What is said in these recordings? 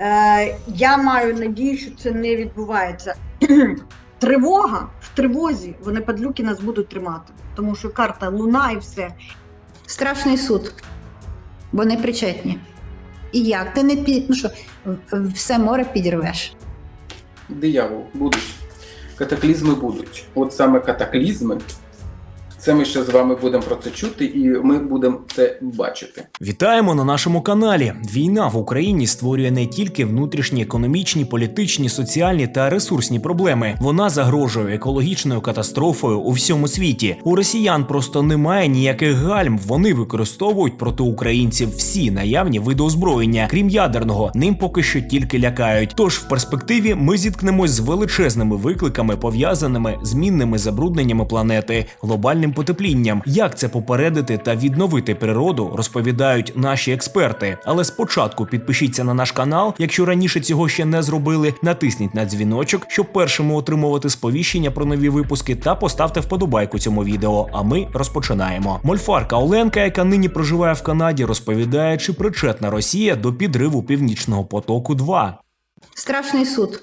Е, я маю надію, що це не відбувається. Тривога в тривозі, вони падлюки нас будуть тримати, тому що карта луна і все. Страшний суд, бо не причетні. І як? Ти не під... ну що, все море підірвеш. Диявол, будуть. Катаклізми будуть. От саме катаклізми. Це ми ще з вами будемо про це чути, і ми будемо це бачити. Вітаємо на нашому каналі. Війна в Україні створює не тільки внутрішні економічні, політичні, соціальні та ресурсні проблеми. Вона загрожує екологічною катастрофою у всьому світі. У росіян просто немає ніяких гальм. Вони використовують проти українців всі наявні види озброєння, крім ядерного. Ним поки що тільки лякають. Тож в перспективі ми зіткнемось з величезними викликами, пов'язаними з мінними забрудненнями планети, глобальним потеплінням. Як це попередити та відновити природу, розповідають наші експерти. Але спочатку підпишіться на наш канал, якщо раніше цього ще не зробили. Натисніть на дзвіночок, щоб першими отримувати сповіщення про нові випуски, та поставте вподобайку цьому відео. А ми розпочинаємо. Мольфарка Оленка, яка нині проживає в Канаді, розповідає, чи причетна Росія до підриву північного потоку. 2 Страшний суд,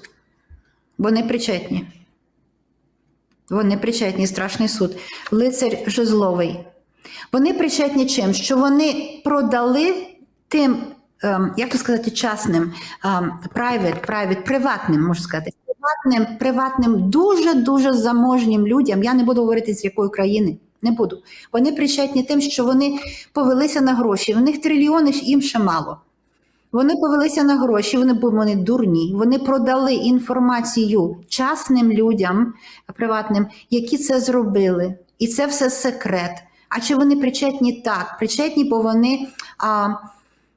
бо не причетні. Вони причетні, страшний суд. Лицар Жезловий. Вони причетні чим? Що вони продали тим, ем, як то сказати, частним, ем, private, private, приватним, можна сказати, приватним, приватним, дуже-дуже заможнім людям. Я не буду говорити з якої країни. Не буду. Вони причетні тим, що вони повелися на гроші. В них трильйони їм ще мало. Вони повелися на гроші, вони були вони дурні. Вони продали інформацію частним людям приватним, які це зробили. І це все секрет. А чи вони причетні так? Причетні, бо вони а,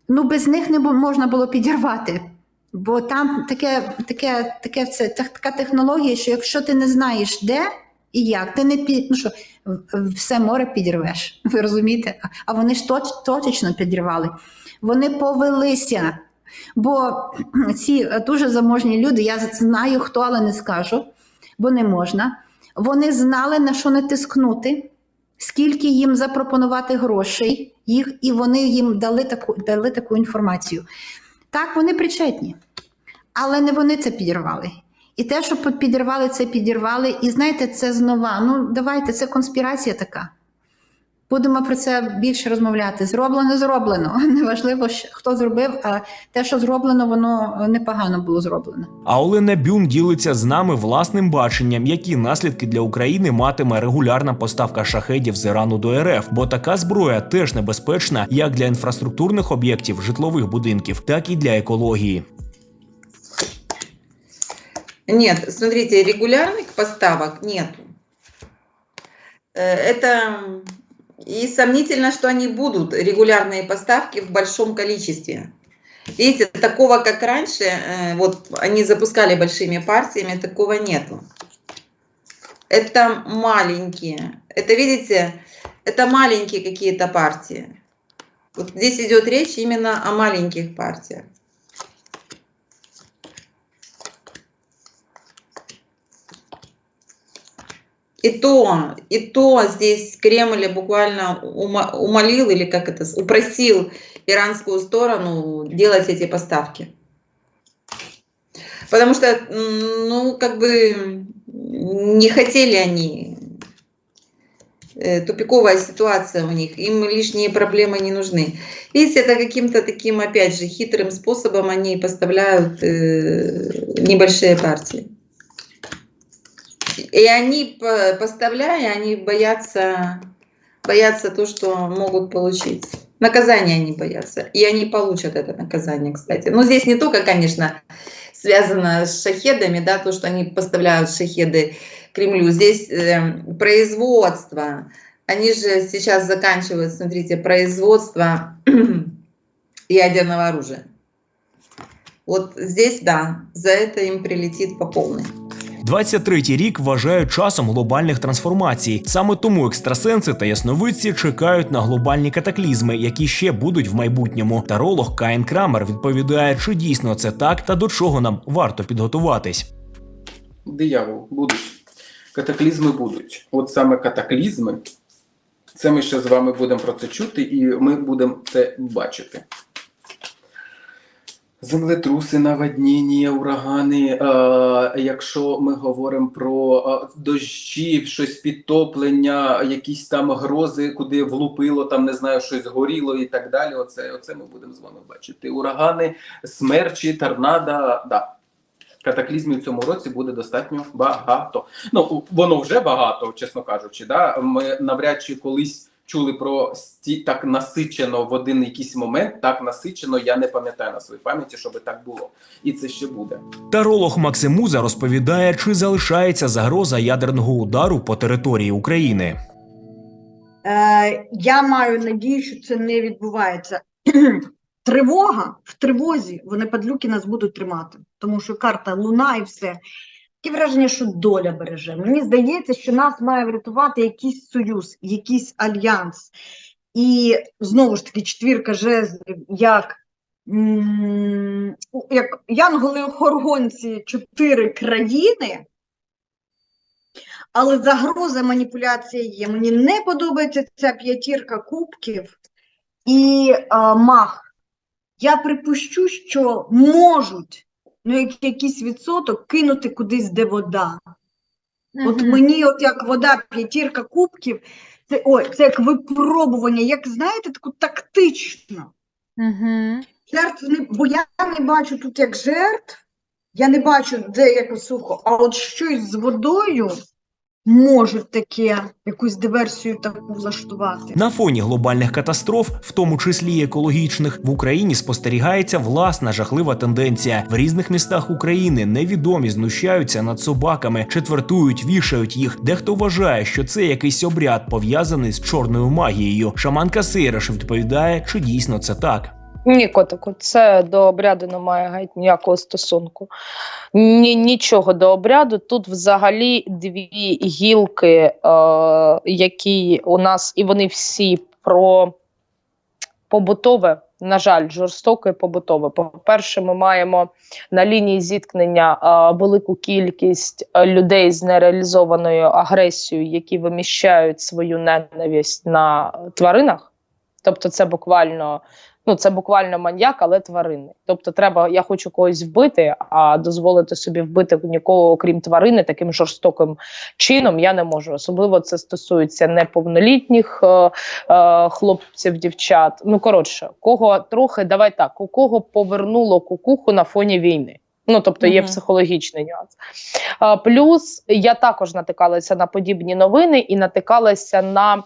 ну, без них не можна було підірвати. Бо там таке, таке, таке це, так- така технологія, що якщо ти не знаєш де і як, ти не під, ну що, все море підірвеш. Ви розумієте? А- вони ж точ, точечно підірвали. Вони повелися. Бо ці дуже заможні люди, я знаю хто, але не скажу, бо не можна. Вони знали, на що натискнути, скільки їм запропонувати грошей, їх, і вони їм дали таку, дали таку інформацію. Так, вони причетні, але не вони це підірвали. І те, що підірвали, це підірвали. І знаєте, це знова. Ну, давайте, це конспірація така. Будемо про це більше розмовляти. Зроблено, зроблено. Неважливо, хто зробив, а те, що зроблено, воно непогано було зроблено. А Олена Бюн ділиться з нами власним баченням, які наслідки для України матиме регулярна поставка шахедів з Ірану до РФ, бо така зброя теж небезпечна як для інфраструктурних об'єктів житлових будинків, так і для екології. Нет, смотрите, регулярных поставок нету. Э, Это и сомнительно, что они будут, регулярные поставки в большом количестве. Видите, такого, как раньше, э, вот они запускали большими партиями, такого нету. Это маленькие. Это, видите, это маленькие какие-то партии. Вот здесь идет речь именно о маленьких партиях. И то, и то здесь Кремль буквально умолил или как это, упросил иранскую сторону делать эти поставки. Потому что, ну, как бы не хотели они. Э, Тупиковая ситуация у них, им лишние проблемы не нужны. Видите, это каким-то таким, опять же, хитрым способом они поставляют э, небольшие партии. И они, по- поставляя, они боятся, боятся то, что могут получить. Наказание они боятся. И они получат это наказание, кстати. Но здесь не только, конечно, связано с шахедами, да, то, что они поставляют шахеды Кремлю. Здесь э, производство. Они же сейчас заканчивают, смотрите, производство ядерного оружия. Вот здесь, да, за это им прилетит по полной. 23-й рік вважають часом глобальних трансформацій. Саме тому екстрасенси та ясновидці чекають на глобальні катаклізми, які ще будуть в майбутньому. Таролог Каїн Крамер відповідає, чи дійсно це так та до чого нам варто підготуватись. Диявол, будуть. Катаклізми будуть. От саме катаклізми. Це ми ще з вами будемо про це чути, і ми будемо це бачити. Землетруси, наводніння, урагани. Е, якщо ми говоримо про е, дощі, щось підтоплення, якісь там грози, куди влупило, там не знаю, щось горіло і так далі. Оце, оце ми будемо з вами бачити. Урагани, смерчі, торнадо. Да. Катаклізмів в цьому році буде достатньо багато. Ну воно вже багато, чесно кажучи. Да? Ми навряд чи колись чули про сті так насичено в один якийсь момент. Так насичено, я не пам'ятаю на своїй пам'яті, щоб так було, і це ще буде. Таролог Максимуза розповідає, чи залишається загроза ядерного удару по території України. Е, я маю надію, що це не відбувається. Тривога в тривозі, вони падлюки нас будуть тримати, тому що карта Луна і все. Таке враження, що доля береже. Мені здається, що нас має врятувати якийсь союз, якийсь альянс. І знову ж таки, четвірка жезлів, як, як янголи-хоргонці, чотири країни. Але загроза маніпуляції є. Мені не подобається ця п'ятірка кубків і а, мах. Я припущу, що можуть ну, як- якийсь відсоток кинути кудись, де вода. От мені, от як вода, п'ятірка кубків, це, ой, це як випробування, як знаєте, таку тактично. Угу. Жертв не, бо я не бачу тут як жертв, я не бачу, де як сухо, а от щось з водою можуть таке, якусь диверсію таку влаштувати. На фоні глобальних катастроф, в тому числі екологічних, в Україні спостерігається власна жахлива тенденція. В різних містах України невідомі знущаються над собаками, четвертують, вішають їх. Дехто вважає, що це якийсь обряд пов'язаний з чорною магією. Шаманка Сейраш відповідає, чи дійсно це так. Ні, котику, це до обряду не має геть ніякого стосунку. Ні, нічого до обряду. Тут взагалі дві гілки, е, які у нас, і вони всі про побутове, на жаль, жорстоке побутове. По-перше, ми маємо на лінії зіткнення е, велику кількість е, людей з нереалізованою агресією, які виміщають свою ненависть на тваринах. Тобто, це буквально ну це буквально маньяк, але тварини. Тобто, треба, я хочу когось вбити, а дозволити собі вбити нікого, окрім тварини, таким жорстоким чином я не можу. Особливо це стосується неповнолітніх е, е, хлопців, дівчат. Ну коротше, кого трохи давай так, у кого повернуло кукуху на фоні війни. Ну, тобто є психологічний нюанс. А, плюс я також натикалася на подібні новини і натикалася на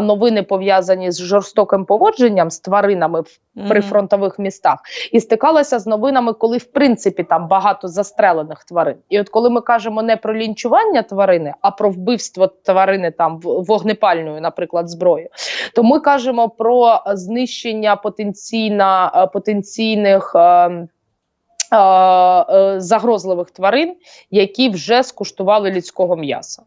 новини пов'язані з жорстоким поводженням з тваринами в прифронтових містах, і стикалася з новинами, коли в принципі там багато застрелених тварин. І от коли ми кажемо не про лінчування тварини, а про вбивство тварини там вогнепальною, наприклад, зброєю, то ми кажемо про знищення потенційно, е, потенційних. е, е, е, Загрозливих тварин, які вже скуштували людського м'яса.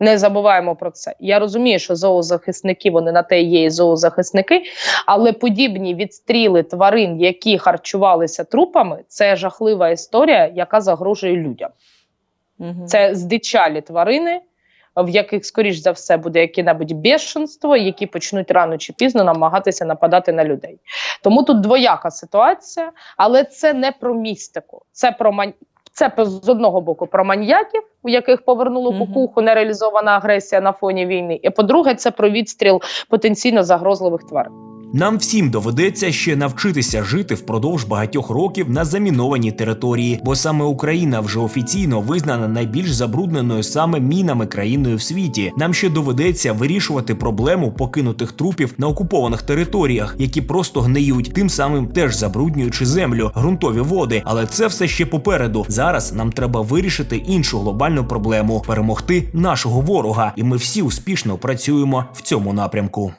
Не забуваємо про це. Я розумію, що зоозахисники вони на те є і зоозахисники, але подібні відстріли тварин, які харчувалися трупами, це жахлива історія, яка загрожує людям. Мгм. Це здичалі тварини, в яких, скоріш за все, буде яке-небудь бешенство, які почнуть рано чи пізно намагатися нападати на людей. Тому тут двояка ситуація, але це не про містику. Це про мань... Це з одного боку про маньяків, у яких повернуло кукуху нереалізована агресія на фоні війни. І по-друге, це про відстріл потенційно загрозливих тварин. Нам всім доведеться ще навчитися жити впродовж багатьох років на замінованій території, бо саме Україна вже офіційно визнана найбільш забрудненою саме мінами країною в світі. Нам ще доведеться вирішувати проблему покинутих трупів на окупованих територіях, які просто гниють, тим самим теж забруднюючи землю, ґрунтові води. Але це все ще попереду. Зараз нам треба вирішити іншу глобальну проблему перемогти нашого ворога, і ми всі успішно працюємо в цьому напрямку.